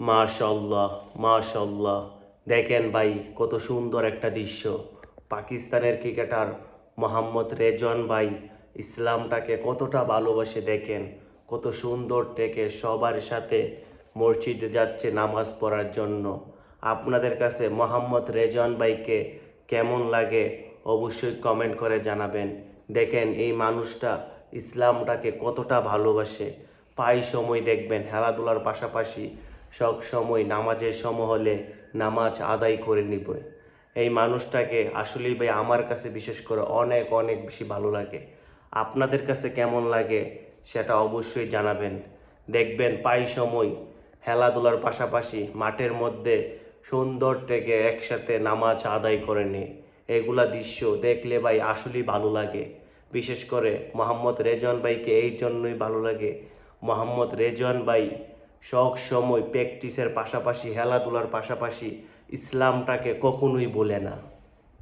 মাশাল্লাহ মাশাল্লাহ দেখেন ভাই, কত সুন্দর একটা দৃশ্য। পাকিস্তানের ক্রিকেটার মোহাম্মদ রেজন ভাই ইসলামটাকে কতটা ভালোবাসে দেখেন। কত সুন্দর থেকে সবার সাথে মসজিদে যাচ্ছে নামাজ পড়ার জন্য। আপনাদের কাছে মোহাম্মদ রেজন ভাইকে কেমন লাগে অবশ্যই কমেন্ট করে জানাবেন। দেখেন এই মানুষটা ইসলামটাকে কতটা ভালোবাসে। পাই সময় দেখবেন, খেলাধুলার পাশাপাশি সব সময় নামাজের সময় হলে নামাজ আদায় করে নিব। এই মানুষটাকে আসলেই ভাই আমার কাছে বিশেষ করে অনেক অনেক বেশি ভালো লাগে। আপনাদের কাছে কেমন লাগে সেটা অবশ্যই জানাবেন। দেখবেন পাই সময় খেলাধুলার পাশাপাশি মাঠের মধ্যে সুন্দর থেকে একসাথে নামাজ আদায় করে নিয়ে এগুলা দৃশ্য দেখলে ভাই আসলেই ভালো লাগে। বিশেষ করে মোহাম্মদ রেজন ভাইকে এই জন্যই ভালো লাগে। মোহাম্মদ রেজন ভাই সব সময় প্র্যাকটিসের পাশাপাশি খেলাধুলার পাশাপাশি ইসলামটাকে কখনোই বলে না।